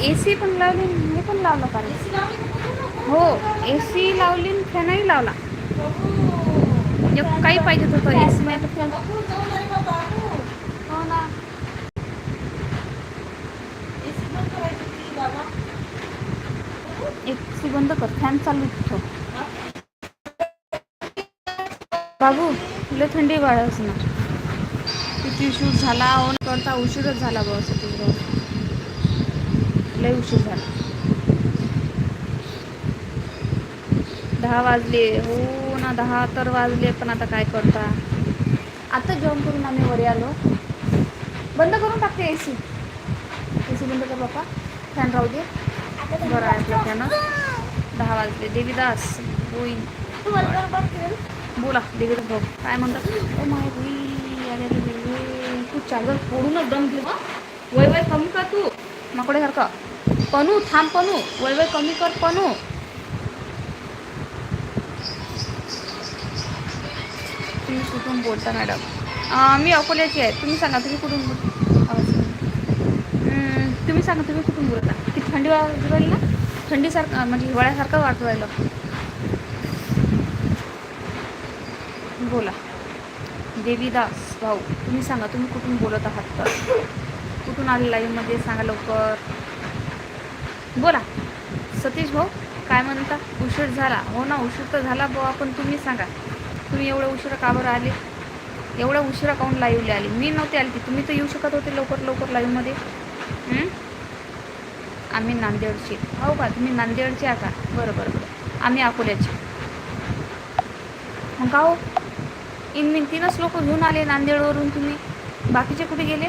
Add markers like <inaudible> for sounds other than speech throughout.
ए C पण लावली हे पण लावलं कारण. हो ए सी लावली फॅनही लावला. म्हणजे काही पाहिजे होत सी नाही तर फॅन. हो ना. सी बंद कर फॅन चालू ठेव बाबू तुला थंडी वाढच ना किती उशीर झाला करता उशीरच झाला बस तुझ्या लय उशीर झाला. दहा वाजले. हो ना दहा तर वाजले पण आता काय करता? आता जेवण करून आम्ही वर आलो. बंद करून टाकते एसी एसी बंद कर बापा फॅन राहू दे. बरं आहे फॅन दहा वाजले. देवीदास होई बोला देवीदास भाऊ काय म्हणतात? ओ माय होई तू चार्जर फोडूनच दम घेऊ वय वय कमी का तू. माकडे पणू थांब पनू वय वय कमी कर पणू तुम्ही कुठून बोलता मॅडम? मी अकोल्याची आहे. तुम्ही सांगा तुम्ही कुठून बोल तुम्ही सांगा तुम्ही कुठून बोलता? किती थंडी वाजू राहील ना? थंडीसारखं म्हणजे हिवाळ्यासारखं वाटू राहिलं. बोला. देवीदास भाऊ तुम्ही सांगा तुम्ही कुठून बोलत आहात? तर कुठून आले लाईव्हमध्ये सांगा लवकर. बोला. सतीश भाऊ काय म्हणता? उशीर झाला. हो ना उशीर तर झाला भाऊ. आपण तुम्ही सांगा. तुम्ही एवढं उशिरा का बरं आले? एवढा उशिरा काऊन लाईव्हला आले? मी नव्हते आले की तुम्ही तर येऊ शकत होते लवकर लवकर लाईव्हमध्ये आम्ही नांदेडचे. हो का? तुम्ही नांदेडचे आहे का? बरं बरं बरं. आम्ही अकोल्याचे. मग का हो? इनमिन तीनच लोक घेऊन आले नांदेडवरून तुम्ही. बाकीचे कुठे गेले?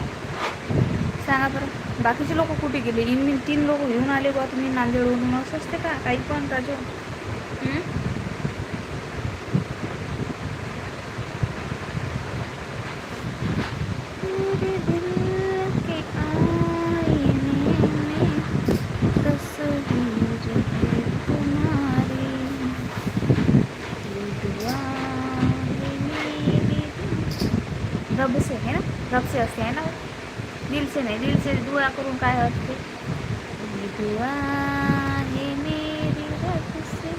सांगा बरं. बाकीचे लोक कुठे गेले? इन तीन लोक घेऊन आले बा तुम्ही नांदेडवरून असं असते का? काही पण राजू. रब से है ना? रब से असते है ना? दिल नाही नहीं दिल से दुआ काय असते दुआ है मेरी रब से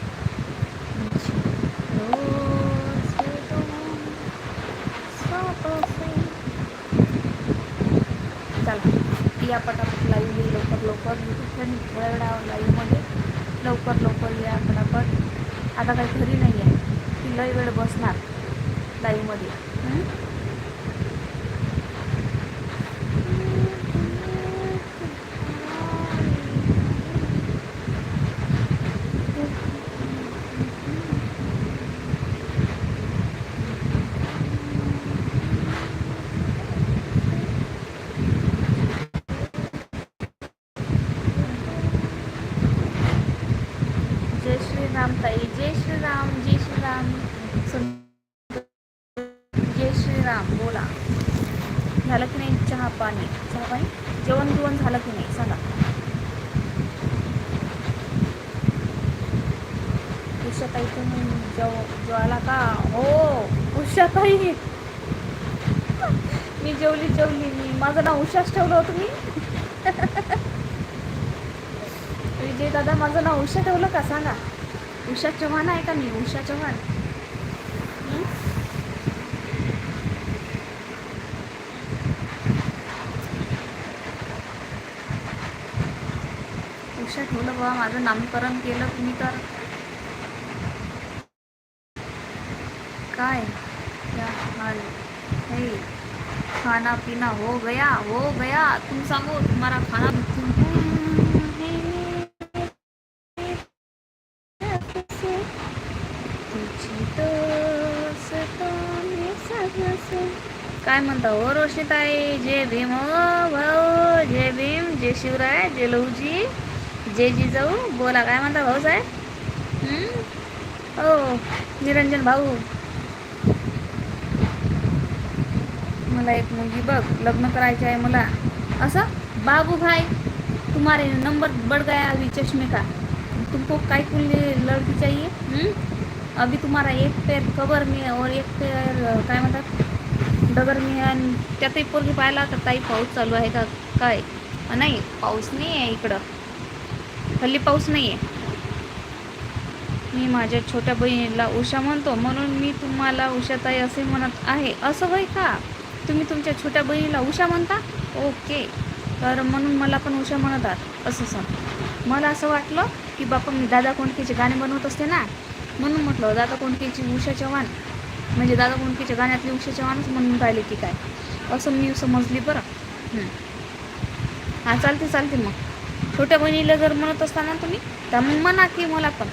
रोज चला या पटापट लाईव्ह लवकर लवकर यूट्यूबच्या थोड्या वेळा लाईव्हमध्ये लवकर लवकर या पटापट आता काही घरी नाही आहे ती लई वेळ बसणार लाईव्हमध्ये जय श्रीराम ताई जय श्रीराम जय श्रीराम जय श्रीराम बोला झालं की नाही चहा पाणी चहा पाणी जेवण बिवण झालं की नाही सांगा उषाताई तुम्ही जेव जेवायला का हो उषाताई मी जेवली जेवली मी माझं ठेवलं होतं मी. विजय दादा माझं नाव उषा ठेवलं का? सांगा. उषा चव्हाण आहे का मी? उषा चव्हाण. उषा ठेवलं बाबा माझं नामकरण केलं तुम्ही तर. काय? क्या खाना पीना हो गया हो गया। तुम सांगो तुम्हारा खाना काय म्हणता हो रोशनीताई? जय भीम हो भाऊ जय भीम जय शिवराय जय लहूजी जय जिजाऊ। बोला काय म्हणता भाऊ साहेब? हो निरंजन भाऊ। मला एक मुलगी बघ लग्न करायचे आहे मला. असं? बाबू भाई तुम्हारे नंबर बढ़ गया अभी चश्मे का तुमको काय कुल लड़की चाहिए? हुँ? अभी तुम्हारा एक पैर कबर में और एक पैर काय म्हणतात? डगर मी आणि त्यातही पोरगी पाहिला तर ताई पाऊस चालू आहे का काय? नाही पाऊस नाही आहे इकडं. हल्ली पाऊस नाही आहे. मी माझ्या छोट्या बहिणीला उषा म्हणतो म्हणून मी तुम्हाला उषाताई असे म्हणत आहे. असं होय का? तुम्ही तुमच्या छोट्या बहिणीला उषा म्हणता? ओके. तर म्हणून मला पण उषा म्हणतात असं सांग. मला असं वाटलं की बापा मी दादा कोंडकेचे गाणे बनवत असते ना म्हणून म्हटलं दादा कोंडकेची उषा चव्हाण. म्हणजे दादा कोंडकेच्या गाण्यातली उषा चव्हाणच म्हणून राहिले की काय? असं मी समजली बरं. हां चालते चालते मग. छोट्या बहिणीला जर म्हणत असताना तुम्ही तर मग म्हणा की मला पण.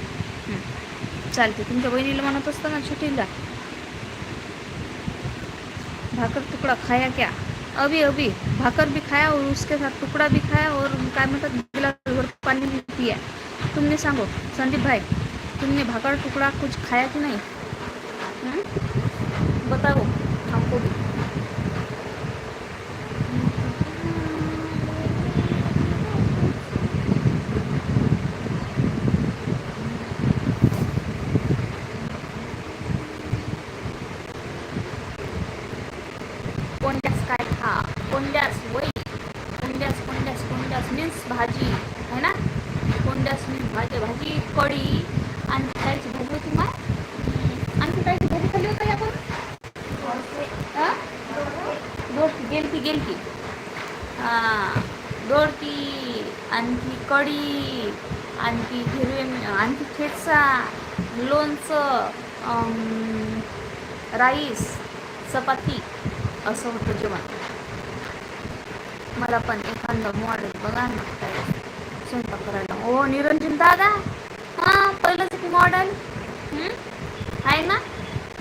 चालते तुमच्या बहिणीला म्हणत असताना छोटीला भाकर टुकड़ा खाया क्या? अभी अभी। भाकर भी खाया और उसके साथ टुकड़ा भी खाया और म्हणतात गिलास भर पानी भी पिया। तुमने सांगो, संदीप भाई, तुमने भाकर टुकड़ा कुछ खाया कि नहीं? हं? बताओ, हमको भी। हिरवे आणखी ठेचा लोणचं राईस चपाती असं होतं जेवण. मला पण एखादं मॉडेल बघा ना. स्वयंपाक करायला. ओ निरंजन दादा. हां पहिलंच की मॉडेल आहे ना?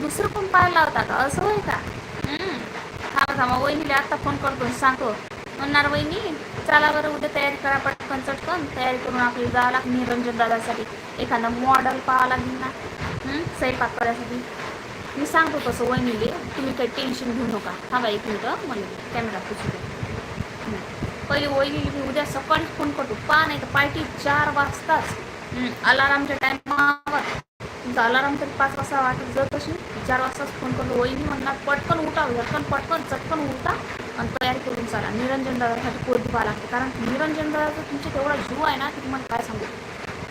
दुसरं पण पाहायला होता का? असं होय का? थांबा थांबा. वहिनीला आत्ता फोन करतो सांगतो. म्हणणार वहिनी चला बरं उद्या तयारी करा पटकन चटकन. तयारी करून आपल्याला जावं लागेल निरंजन दादासाठी. एखादं मॉडेल पाहावं लागेल ना. स्वयंपाक करायसाठी. मी सांगतो कसं वहिनीले तुम्ही काही टेन्शन घेऊ नका. थांबा एक मिनिटं मला कॅमेरा पुसू दे. पहिले वहिनीला मी उद्या सकाळी फोन करतो. पहा नाही तर पार्टी चार वाजताच. अलारामच्या टायमावर तुमचा अलाराम तरी पाच वाजता वाटत जर तशी चार वाजताच फोन करतो. वहिनी म्हणणार पटकन उठा झटकन पटकन चटकन उठा. आणि तयारी करू चाला निरंजन दादासाठी पोट पाहा लागते. कारण निरंजन दादाचा तुमचा तेवढा जीव आहे ना की तुम्हाला काय सांगू?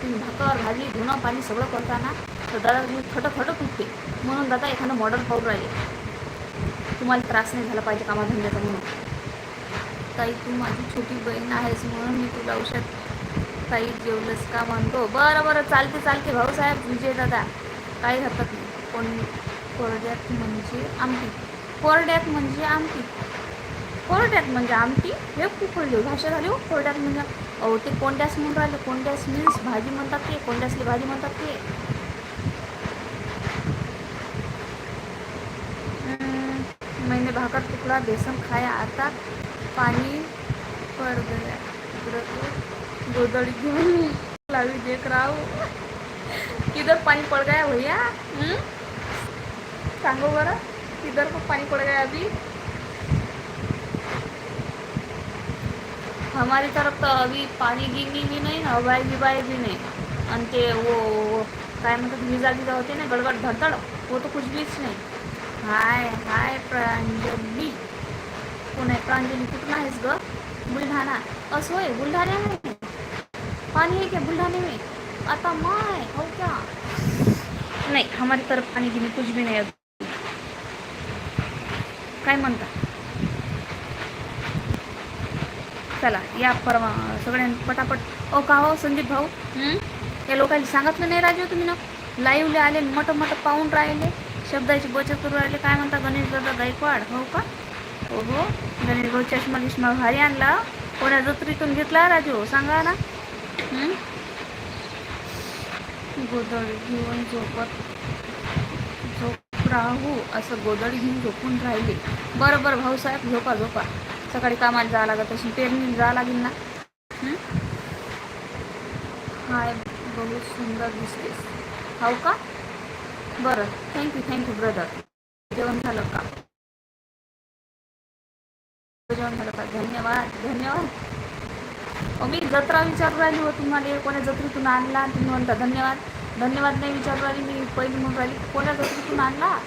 तुम्ही भाकर भाजी धुणं पाणी सगळं करताना तर दादा मी खटखट उठते म्हणून दादा एखादं मॉडल पाहून राहिले तुम्हाला त्रास नाही झाला पाहिजे कामाधंद्याचा म्हणून. ताई तू माझी छोटी बहीण आहेस म्हणून मी तुला औषध ताई जेवलंच का म्हणतो? बरं बरं चालते चालते. भाऊसाहेब विजय दादा काही हरकत नाही. कोण कोरड्यात म्हणजे आमटी. कोरड्यात म्हणजे आमटी. कोरड्यात म्हणजे आमटी हे खूप कळली भाषा झाली हो. कोरड्यात म्हणजे ते कोंड्यास म्हणून राहिले. कोंड्यास मीन्स भाजी म्हणतात ते. कोंड्यासली भाजी म्हणतात ते. महिने भाकर तुकडा बेसन खाया. आता पाणी पर गया इकडं घेऊन लावी देख राव. किधर पाणी पड़ गया भैया? सांगू सांगो बरं? किधर पण पाणी पड़ गया अभी? हमारी तरफ तो अभी पानी गिनी भी नाही ना हवाई गिवाई भी नाही। आणि ते वो वो काय म्हणतात विजा गिजा होते ना गडगड धडधड वो तो कुछ बीच नाही। हाय हाय प्रांजली। कोण आहे प्रांजली कुठून आहेस ग बुलढाणा। असं होय बुलढाण्यामध्ये पाणी आहे क्या बुलढाणे में? आता माय हो क्या? नाही हमारी तरफ पाणी गिनी कुछ भी नाही काय म्हणता? चला या परवा सगळ्यांनी पटापट. ओ का हो संदीप भाऊ? या लोकांनी सांगितलं नाही राजू तुम्ही ना? लाईव्हले आले मट मट पाहून राहिले शब्दाची बचत करून राहिले. काय म्हणता गणेश दादा गायकवाड? हो का? हो हो गणेश भाऊ चष्मा गिष्मा भारी आणला. कोण्या जत्रेतून घेतला राजू सांगा ना? गोदड घेऊन झोपत झोप राहू असं गोदड घेऊन झोपून राहिले. बरं बरं भाऊसाहेब झोपा झोपा. सकाळी कामाला जावं लागत असून पेरणी जावं लागेल ना. हाय बहुत सुंदर दिसतेस हो का? बरं थँक्यू थँक्यू ब्रदर जेवण झालं का? जेवण झालं का? धन्यवाद धन्यवाद. अहो, मी जत्रा विचारू राहिली हो तुम्हाला कोण्या जत्रेतून आणला? तुम्ही म्हणता धन्यवाद. धन्यवाद नाही विचारू राहिली मी पहिली म्हणून राहिली कोण्या जत्रेतून आणला?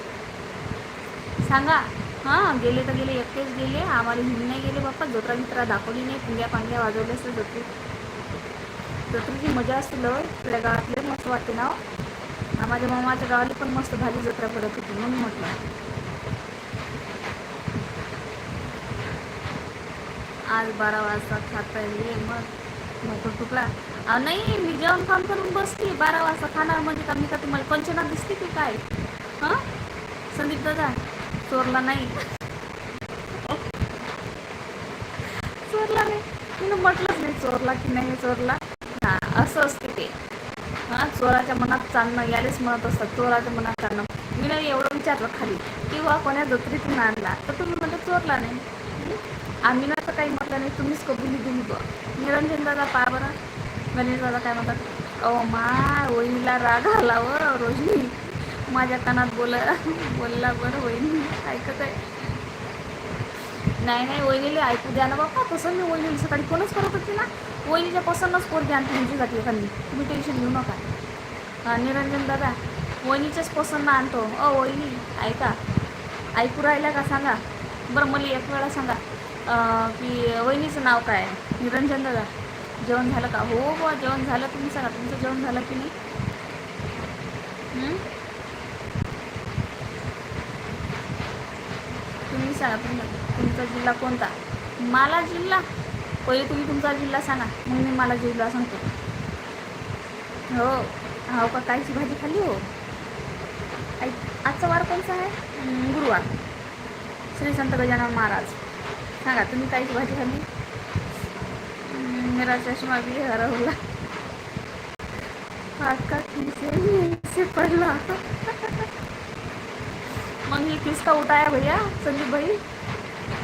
सांगा. हां गेले तर गेले एकटेच गेले आम्हाला घेऊन नाही गेले बाप्पा जत्रा गित्रा दाखवली नाही पुंग्या पांग्या वाजवल्या असते जत्रेत. जत्रेची मजा असते लय आपल्या गावातले मस्त वाटते ना हो. हा, माझ्या मामाच्या गावाला पण मस्त भारी जत्रा पडत होती म्हणून म्हटलं. आज बारा वाजता खाता येईल मग मोकळ तुकला नाही मी जेवण काम करून बसते बारा वाजता खाणार म्हणजे का मी का तुम्हाला पंचना दिसते की काय? हां? संदीप दादा? चोरला नाही. चोरला नाही. तिनं म्हटलंच नाही चोरला की नाही चोरला. हा असं असते ते. हां चोराच्या मनात चालणं यालेच म्हणत असतात चोराच्या मनात चालणं. मी नाही एवढं विचारलं खाली. किंवा कोण्या जत्रीतून आणला तर तुम्ही म्हणजे चोरला नाही. आम्ही ना तर काही म्हटलं नाही तुम्हीच कबुली दिली बघ निरंजन दादा पा बरं. गणेश दादा काय म्हणतात अहो मा वहिनीला राग आला व रोहिणी माझ्या कानात बोला बोलला बरं वहिनी ऐकत आहे. नाही नाही वहिनीला ऐकू द्या ना बाप्पा तसं मी वहिनीला सकाळी फोनच करत होती ना. वहिनीच्या पसंतच पोरगी तुमची जाते एखादी. तुम्ही टेन्शन घेऊ नका. निरंजन दादा वहिनीच्याच पसंत आणतो. अ वहिनी ऐका. ऐकू राहिल्या का सांगा? बरं मला एक वेळा सांगा की वहिनीचं नाव काय? आहे निरंजन दादा जेवण झालं का? हो बा जेवण झालं. तुम्ही सांगा तुमचं जेवण झालं की नाही हं? तुम्ही सांगा तुम्ही तुमचा जिल्हा कोणता? मला जिल्हा? पहिले तुम्ही तुमचा जिल्हा सांगा. मग मी मला जिल्हा सांगतो. हो. हो का? काहीची भाजी खाल्ली हो? आजचा वार कोणता आहे? गुरुवार. श्री संत गजानन महाराज. सांगा तुम्ही काहीची भाजी खाल्ली? मेरा चष्मा भी हरवला. फाटका खिसे पडला. मग ही किसका उठाया भैया? संदीप भाई?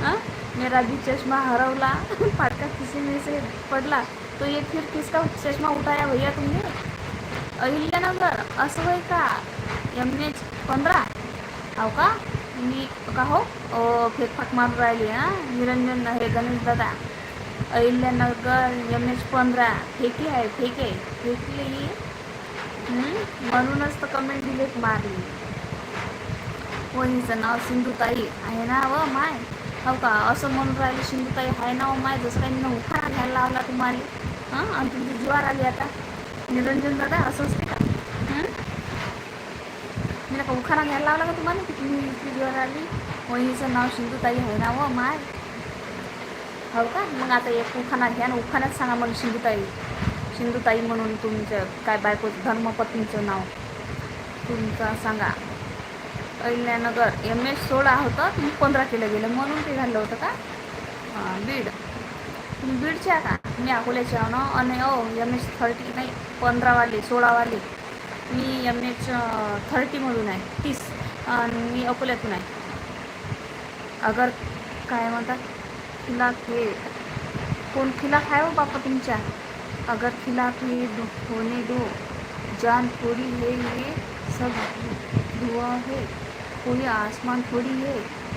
हाँ? मेरा भी चश्मा हरवला. <laughs> फाटका किसी में से पडला. तो ये फिर किसका चष्मा उठाया भैया तुमने? अहिल्यानगर असं होय का? एम एच पंधरा. हो का? मी का हो? फेकफाक मारून राहिली हां? निरंजन हे गणेश दादा. अहिल्यानगर एम एच पंधरा. फेकी आहे फेके. फेकली. म्हणूनच तर कमेंट डिलीट मारली. वहिनीचं नाव सिंधुताई आहे ना व माय? हो का? असं म्हणून राहिलं सिंधुताई आहे ना व माय? जसं काही मी उखाणा घ्यायला लावला तुम्हाला. हां? आणि तुमची ज्वार आली आता? निरंजन दादा असं असते का मी का उखाणा घ्यायला लावला का तुम्हाला की तुम्ही इतकी ज्वार आली? वहिनीचं नाव सिंधुताई आहे ना व माय? हो का? मग आता एक उखाणा घ्या ना उखाणाच सांगा मला सिंधुताई. सिंधुताई म्हणून तुमचं काय बायको धर्मपत्नीचं नाव. तुमचं सांगा. अहिल्यानगर. एम एच सोळा होतं तुम्ही पंधरा केलं गेलं म्हणून ते झालं होतं का? बीड. तुम्ही बीडच्या का? मी अकोल्याच्या आहो ना. आणि ओ एम एच थर्टी नाही पंधरावाली सोळावाली. मी एम एच थर्टीमधून आहे तीस. आणि मी अकोल्यातून आहे. अगर काय म्हणतात खिला हे कोण खिला खाय हो बापा तुमच्या? अगर खिला हे होणे दो. जान थोड़ी हे ये सब धुआ है. कोई आसमान थोड़ी है,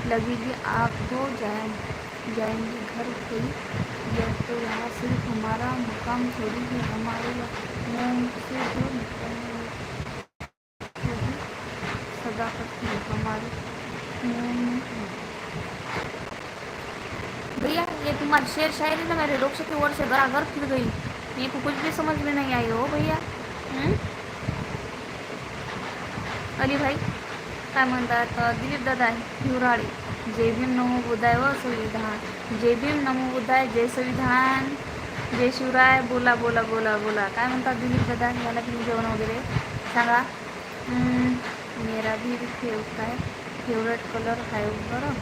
लगेगी आग तो जाए, जाएँगे घर कोई यह तो यहाँ सिर्फ़ हमारा मुकाम थोड़ी है, हमारे मुँह से जो निकलने हमारे। भैया, ये तुम्हारी शेर शायरी ना मेरे लोग की ओर से घर घर फिर गई ये को कुछ भी समझ में नहीं आई हो, भैया हं? अली भाई काय म्हणतात? दिलीप दादा हिवराळे. जय भीम नमो बुधाय व संविधान. जय भीम नमो बुधाय जय संविधान. जय शिवराय बोला बोला बोला बोला. काय म्हणतात दिलीप दादा? याला तुम्ही जेवण वगैरे सांगा. मेरा भी फेव काय? फेवरेट कलर आहे बरं.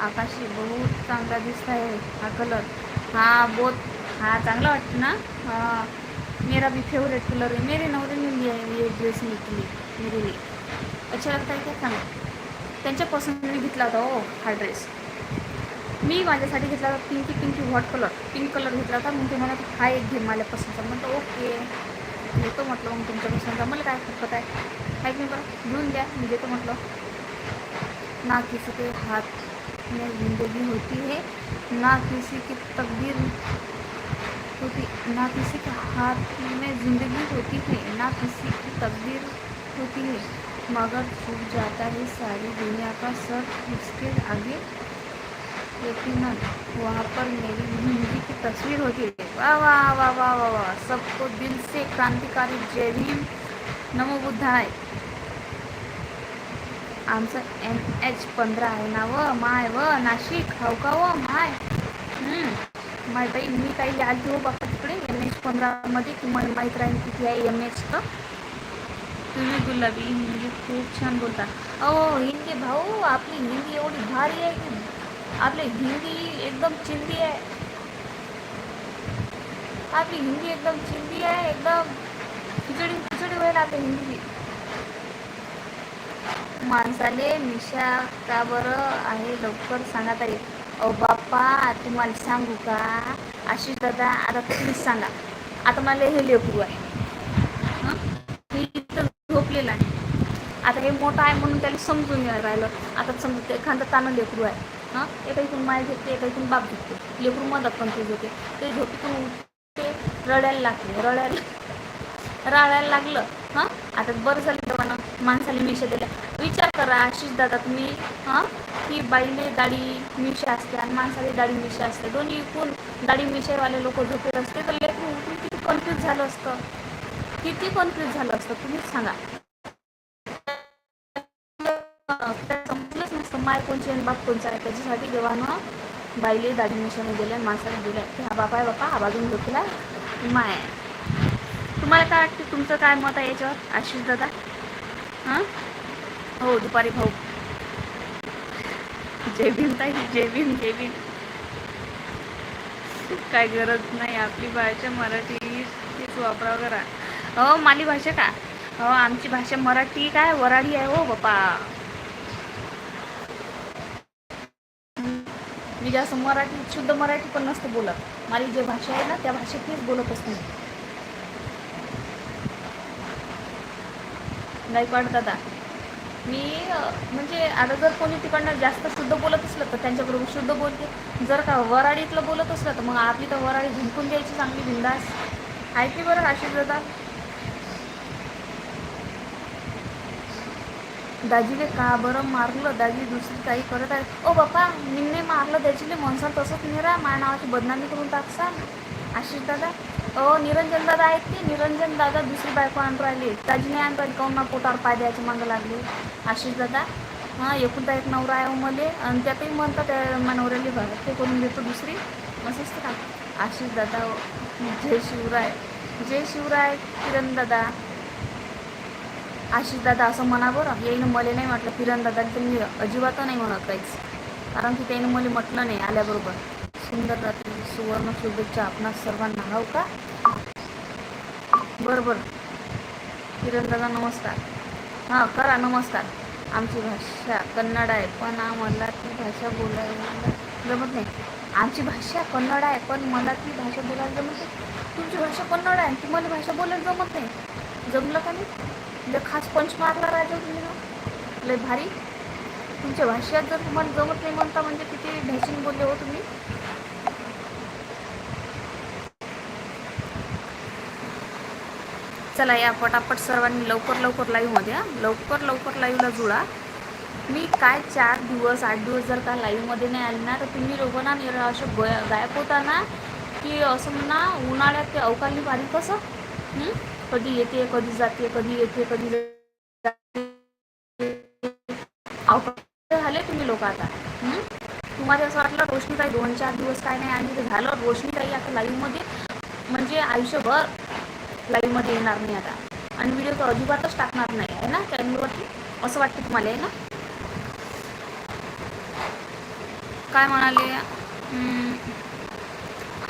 आकाशी बहुत चांगला दिसत आहे हा कलर. हा बहुत हा चांगला वाटतो ना? हा. मेरा भी फेवरेट कलर आहे. मेरे नवरे ने आहे ये ड्रेस निकली मेरे. लिए अच्छा लगता है क्या सांगा? त्यांच्या पसंतीने घेतला होता हो हा ड्रेस मी माझ्यासाठी घेतला होता pinky pinky what colour pink colour घेतला होता. मग ते म्हणत हा एक घे मला पसंतचा. म्हटलं ओके. घेतो म्हटलं मग तुमच्या पसंतचा. मला काय हरकत आहे? काय मी बरं? घेऊन द्या. मी देतो म्हटलं. ना किसी के हाथ में जिंदगी होती है. ना किसी की तकदीर होती. ना किसी के हाथ में ज़िंदगी होती है. ना किसी की तकदीर होती है. मगर छूट जाता है सारी दुनिया का सर उसके आगे। लेकिन वहाँ पर मेरी हिंदी की तस्वीर होती है। वाह वाह वाह वाह वाह वाह सबको दिल से क्रांतिकारी जय भीम। नमो बुद्धाय। आमचं एम एच पंधरा आहे ना व माय व नाशिक हाव का व माय हम्म. माय बाई मी काही आली हो बापा तिकडे एम एच पंधरामध्ये तुम्हाला माहीत राहील किती आहे एम एच तर तुम्ही गुलाबी हिंदी खूप छान बोलता. अहो हिंदी भाऊ आपली हिंदी एवढी भारी आहे. की आपली हिंदी एकदम चिंदी आहे. आपली हिंदी एकदम चिंदी आहे एकदम खिचडी खिचडी होईल आपली हिंदी. माणसाले मिशा का बरं आहे लवकर सांगा तरी. अहो बाप्पा तुम्हाला सांगू का? आशिष दादा आता तुम्हीच सांगा. आता मला हे लेकरू आहे हं? मी इथं झोपलेलं आहे आता हे मोठं आहे म्हणून त्याला समजून नाही राहिलं. आता समजा ते एखादं तानं लेकरू आहे हां? एका इथून माय झोपते एका इथून बाप झोपते. लेकरू मदत कन्फ्युज होते ते झोपेतून उठते रडायला लागले. रडायला रडायला लागलं हां? आता बरं झालं तेव्हा माणसाला मिशा दिल्या. विचार करा आशिष दादा तुम्ही हां? की बाईने दाढी मिशा असते आणि माणसाला दाढी मिशा असते. दोन्ही इकून दाढी मिशावाले लोक झोपेत असते. तर लेकरू उठून किती कन्फ्यूज झालं असतं. किती कन्फ्यूज झालं असतं तुम्हीच सांगा. कोणची आणि बाप कोणचा आहे. त्याच्यासाठी देवानं बाईले दाढी मिशाने दिल्या आणि माणसाला दिल्या की हा बापा आहे बापा हा बाजून घेतला माय तुम्हाला काय वाटते? तुमचं काय मत आहे याच्यावर? आशिष दादा? हां? हो दुपारी भाऊ. जय भीम ताई जय भीम जय भीम काय गरज नाही आपली भाषा मराठी हीच वापरावं करा हो माली भाषा का? हो आमची भाषा मराठी काय? वराडी आहे हो बापा. मी जास्त मराठी शुद्ध मराठी पण नसतं बोलत. माझी जी भाषा आहे ना त्या भाषेत मीच बोलत असते गायकवाड दादा मी म्हणजे आता जर कोणी तिकडनं जास्त शुद्ध बोलत असलं तर त्यांच्याबरोबर शुद्ध बोलते. जर का वराडीतलं बोलत असलं तर मग आपली तर वराडी झुंकून द्यायची चांगली बिंदास. आहे की बरं आशिष दादा? दाजीले का बरं मारलं? दाजी दुसरी काही करत आहे ओ बाप्पा निम्ने मारलं दाजीले म्हणसाल तसंच निरा माझ्या नावाची बदनामी करून टाकसाल आशिष दादा ओ निरंजन दादा आहेत ते. निरंजन दादा दुसरी बायको आणून राहिली. दाजीने आणून राहिली. काऊन ना पोटावर पाय द्यायचे मागं लागले? आशिष दादा हां एकुलता एक नवरा आहे मले आणि त्यातही म्हणतात त्या नवऱ्याला भर ते करून देतो दुसरी. असंच का? आशिष दादा हो, जय शिवराय. जय शिवराय किरण दादा. आशिष दादा असं म्हणा बरं येईन मला नाही म्हटलं किरण दादा तर मी अजिबात नाही म्हणत काहीच. कारण की त्याने मला म्हटलं नाही आल्याबरोबर. सुंदर रात्री सुवर्ण शुभेच्छा आपणास सर्वांना हव का? बरं बरं. किरण दादा नमस्कार. हां करा नमस्कार. आमची भाषा कन्नड आहे पण आम्हाला ती भाषा बोलायला जमत नाही. आमची भाषा कन्नड आहे पण मला ती भाषा बोलायला जमत नाही. तुमची भाषा कन्नड आहे तुम्हाला भाषा बोलायला जमत नाही. जमलं का नाही? लय खास पंच मारला राजा तुम्ही ना लय भारी. तुमच्या भाषेत जर तुम्हाला जमत नाही म्हणता म्हणजे किती ढॅचिंग बोलले हो तुम्ही. चला या पटापट सर्वांनी लवकर लवकर लाईव्हमध्ये हां. लवकर लवकर लाईव्हला जुळा. मी काय चार दिवस आठ दिवस जर का लाईव्हमध्ये नाही आले ना तर तुम्ही लोकं ना असं गायब होता ना की असं म्हणा उन्हाळ्यात ते अवकाळी पाणी कसं? कधी येते कधी जाते कधी येते कधी जाते. झाले तुम्ही लोक आता. तुम्हाला असं वाटलं रोशनी काही दोन चार दिवस काय नाही आणि ते झालं. रोशनी काही आता लाईव्हमध्ये. म्हणजे आयुष्यभर लाईव्हमध्ये येणार नाही आता. आणि व्हिडिओ तर अजिबातच टाकणार नाही. आहे ना? चॅनलवरती असं वाटतं तुम्हाला आहे ना? काय म्हणाले? हम्म,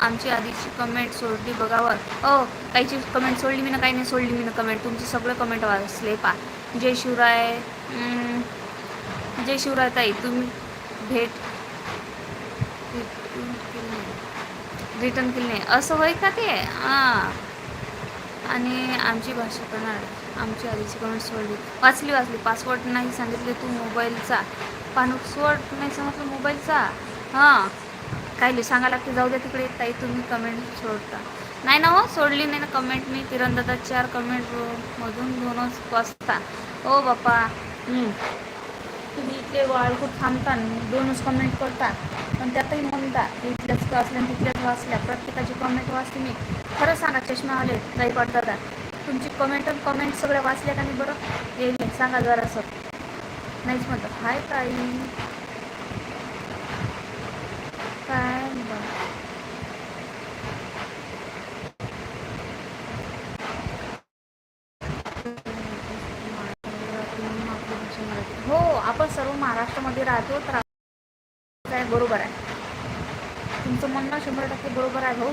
आमची आधीची कमेंट सोडली बघावर हो काहीची कमेंट सोडली मी ना काही नाही सोडली मी ना कमेंट तुमची सगळं कमेंट वाचले पा जय शिवराय जय शिवराय ताई तुम्ही भेट रिटर्न केली नाही. असं होय का ते? हां. आणि आमची भाषा करणार आमची आधीची कमेंट सोडली. वाचली वाचली. पासवर्ड नाही सांगितले तू मोबाईलचा. पासवर्ड नाही सांगितलं मोबाईलचा. हां. काय सांगा लागते जाऊ द्या तिकडे ताई तुम्ही कमेंट सोडता. नाही ना हो सोडली नाही ना कमेंट मी. तिरंदाजा चार कमेंट मधून दोनच वाचता हो बाप्पा. तुम्ही इथले वाळखूट थांबता दोनच कमेंट करता. पण त्यातही म्हणता इथल्याच वाचल्या तिथल्याच वाचल्या प्रत्येकाची कमेंट वाचते मी. खरं सांगा चष्मा आले काही पडतात. तुमची कमेंट कमेंट सगळ्या वाचल्या का नाही बरं येईल. सांगा जरासं. नाहीच म्हणतात हाय ताई. काय हो आपण सर्व महाराष्ट्रामध्ये राहतो तर काय बरोबर आहे. तुमचं म्हणणं शंभर टक्के बरोबर आहे भाऊ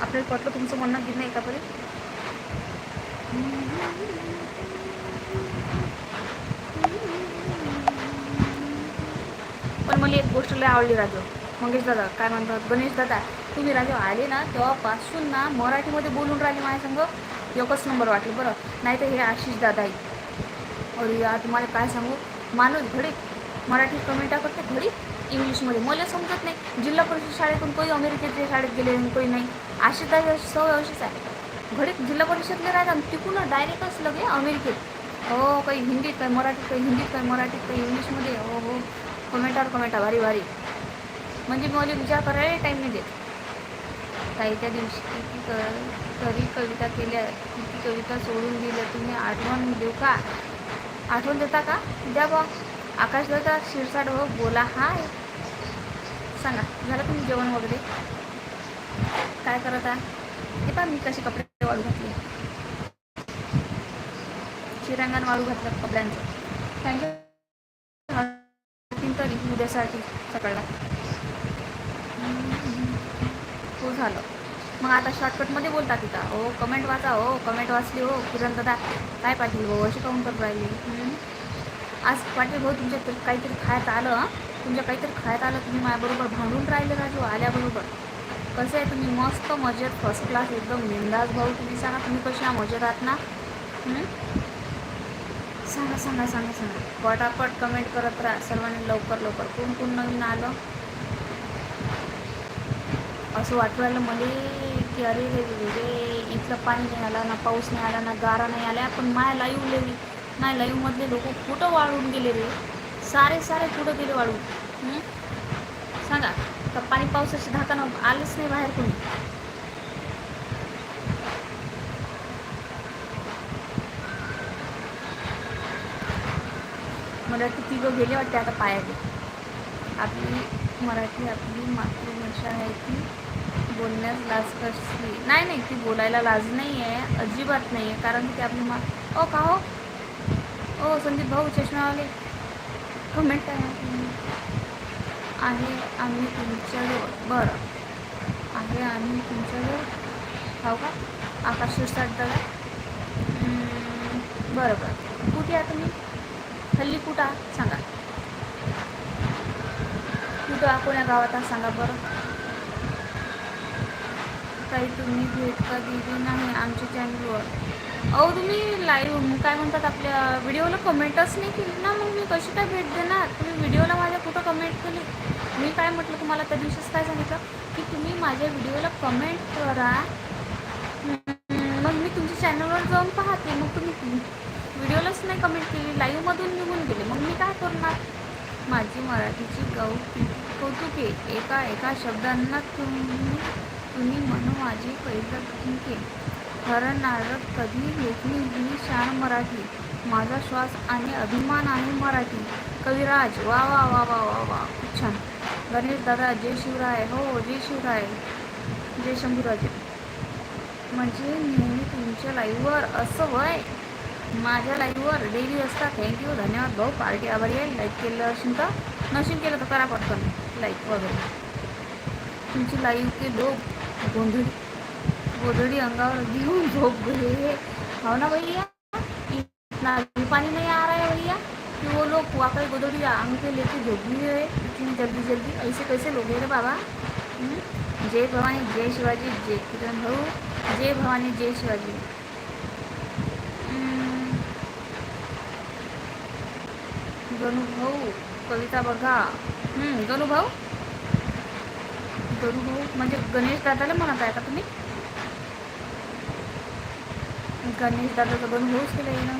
आपल्याला पटलं तुमचं म्हणणं घेणं नाही का परी पण मला एक गोष्ट लय आवडली राहतो मंगेश दादा काय म्हणतात? गणेश दादा तुम्ही राजे आले ना तेव्हापासून ना मराठीमध्ये बोलून राहिले माझ्यासंग एकच नंबर वाटले बरं. नाही तर हे आशिष दादा आहे अरे या तुम्हाला काय सांगू? माणूस घडी. मराठी कमेंटा करते घडी. इंग्लिशमध्ये. मला समजत नाही. जिल्हा परिषद शाळेतून कोणी अमेरिकेच्या शाळेत गेले कोणी नाही. आशिष दादा सवय अशीच आहे. घडीत जिल्हा परिषदले राहतात आणि तिकून डायरेक्टच लगे अमेरिकेत. हो काही हिंदीत काही मराठीत काही हिंदीत काही मराठीत काही इंग्लिशमध्ये. हो हो. कमेंटावर कमेंटा भारी भारी. म्हणजे मला विचार करायला टाईम नाही देत. काही त्या दिवशी किती क तरी कविता केल्या किती कविता सोडून दिल्या तुम्ही आठवण देऊ का? आठवण देता का? द्या बा आकाश दादा शिरसाट हो बोला. हाय. सांगा झालं तुम्ही जेवण वगैरे? काय करत आहे? हे पहा मी कसे कपडे वाळू घातले. शिरांगण वाळू घातलं कपड्यांचं. थँक्यू तरी उद्यासाठी सकाळला. हो झालं. मग आता शॉर्टकटमध्ये बोलता तिथं. हो कमेंट वाचा हो कमेंट वाचली हो किरण दादा काय पाटील भाऊ अशी काऊन करून राहिली? आज पाटील भाऊ तुमच्या काहीतरी खायत आलं तुमच्या काहीतरी खायत आलं तुम्ही माझ्याबरोबर भांडून राहिले राजू आल्याबरोबर. कसं आहे तुम्ही मस्त मजेत फर्स्ट क्लास एकदम निंदाज भाऊ तुम्ही. सांगा तुम्ही कशा मजेत आहात ना? सांगा सांगा सांगा सांगा. पटापट कमेंट करत राहा. सर्वांनी लवकर लवकर. कोण कोण नवीन आलं? असं वाटवायला मला की अरे रे रे इथलं पाणी नाही आला ना पाऊस नाही आला ना गारा नाही आल्या पण माया लाईव्ह लेवी नाही लाईव्हमधले लोक कुठं वाळून गेले रे? सारे सारे कुठं गेले वाळून? सांगा का पाणी पावसाची धाकानं आलंच नाही बाहेर कोणी? मराठी तिघं गेले वाटते आता पायाने आपली मराठी आपली मातृभाषा आहे ती. बोलण्यास लाज कशी नाही नाही ती बोलायला लाज नाही आहे अजिबात नाही आहे कारण की आपली मा ओ का हो? ओ संदीप भाऊ चष्मावाले कमेंट आहे आहे आम्ही तुमच्याजवळ बरं. आहे आम्ही तुमच्याजवळ हो का? आकाश शिरसाट दादा बरं बरं. कुठे आहे तुम्ही? हल्ली कुठं सांगा. कुठं कोण्या गावात सांगा बरं. काही तुम्ही भेट का दिली नाही आमच्या चॅनलवर अहो तुम्ही लाईव्ह काय म्हणतात आपल्या व्हिडिओला कमेंटच नाही केली. ना मग मी कशी काय भेट देणार? तुम्ही व्हिडिओला माझ्या कुठं कमेंट केली? मी काय म्हटलं तुम्हाला त्या दिवशीच काय सांगितलं? की तुम्ही माझ्या व्हिडिओला कमेंट करा. मग मी तुमच्या चॅनलवर जाऊन पाहते. मग तुम्ही व्हिडिओलाच नाही कमेंट केली. लाईव्हमधून निघून गेले. मग मी काय करणार? माझी मराठीची गौ कौतुके. एका एका शब्दांना तुम्ही तुम्ही म्हणू माझी पहिलं ठीक खरं नारक कधी लेखणी ही शान मराठी? माझा श्वास आणि अभिमान आहे मराठी. कविराज वा वा वा वा वा वा. खूप छान. गणेश दादा जय शिवराय. हो जय शिवराय. जय शंभूराजे. म्हणजे नेहमी तुमच्या लाईव्हवर असं वय? माझ्या लाईव्हवर डेली असता थँक्यू धन्यवाद. भाऊ पार्टी आभारी आहे. लाईक केलं असेल तर नशीन केलं तर करा पटकन. लाईक वगैरे. तुमची लाईव्ह के लोक गोंधळी गोधडी अंगावर घेऊन झोप गए हो ना भैया? इतना पानी नहीं आ रहा है भैया? कि वो लोग वाकई गोदड़ी आंग पे लेके झोप भी है इतनी जल्दी जल्दी ऐसे कैसे लोग रे बाबा? जय भवानी जय शिवाजी जय किरण भाऊ जय भवानी जय शिवाजी. गणू भाऊ कविता बघा. गणू भाऊ? गरु हो. म्हणजे गणेश दादाला म्हणत आहे का तुम्ही? गणेश दादा बंद होऊच केलं ना.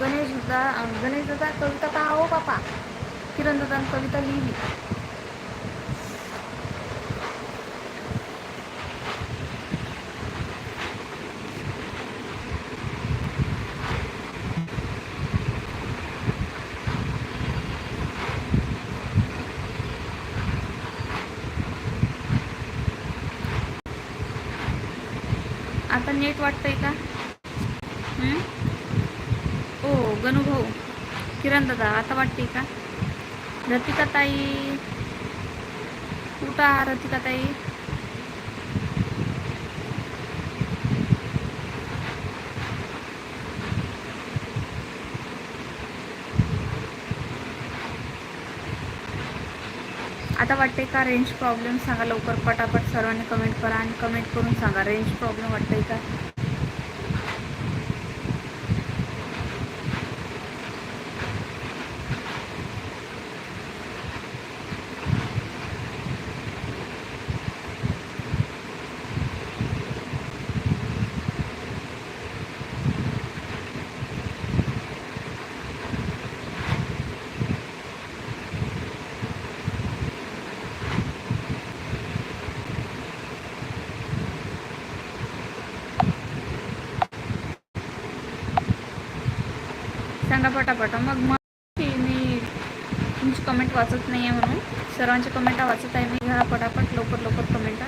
गणेश दादा गणेश दादा कविता का हो बापा किरण दादा कविता लिहिली. ताई. कुठं आहा रतिका ताई? आता वाटतंय का रेंज प्रॉब्लेम सांगा लवकर पटापट सर्वांनी कमेंट करा आणि कमेंट करून सांगा रेंज प्रॉब्लेम वाटतंय का? सांगा पटापट. मग मग की मी तुमची कमेंट वाचत नाही आहे म्हणून. सर्वांची कमेंट वाचत आहे. मी घ्या पटापट लवकर लवकर कमेंट